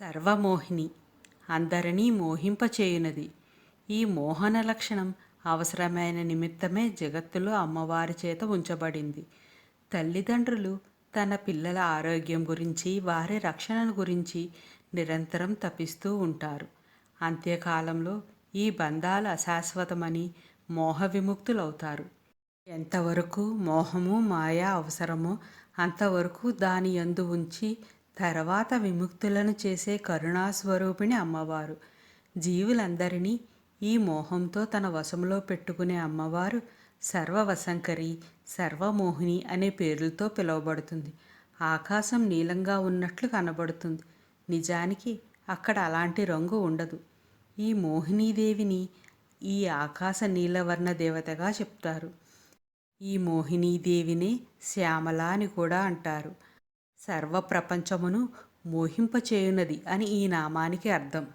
సర్వమోహిని. అందరినీ మోహింపచేయునది. ఈ మోహన లక్షణం అవసరమైన నిమిత్తమే జగత్తులో అమ్మవారి చేత ఉంచబడింది. తల్లిదండ్రులు తన పిల్లల ఆరోగ్యం గురించి వారి రక్షణను గురించి నిరంతరం తపిస్తూ ఉంటారు. అంత్యకాలంలో ఈ బంధాలు అశాశ్వతమని మోహ విముక్తులవుతారు. ఎంతవరకు మోహము మాయ అవసరమో అంతవరకు దాని యందు ఉంచి తర్వాత విముక్తులను చేసే కరుణాస్వరూపిణి అమ్మవారు. జీవులందరినీ ఈ మోహంతో తన వశంలో పెట్టుకునే అమ్మవారు సర్వవశంకరి సర్వమోహిని అనే పేర్లతో పిలువబడుతుంది. ఆకాశం నీలంగా ఉన్నట్లు కనబడుతుంది. నిజానికి అక్కడ అలాంటి రంగు ఉండదు. ఈ మోహినీదేవిని ఈ ఆకాశ నీలవర్ణ దేవతగా చెప్తారు. ఈ మోహినీదేవినే శ్యామల అని కూడా అంటారు. సర్వ ప్రపంచమును మోహింపచేయునది అని ఈ నామానికి అర్థం.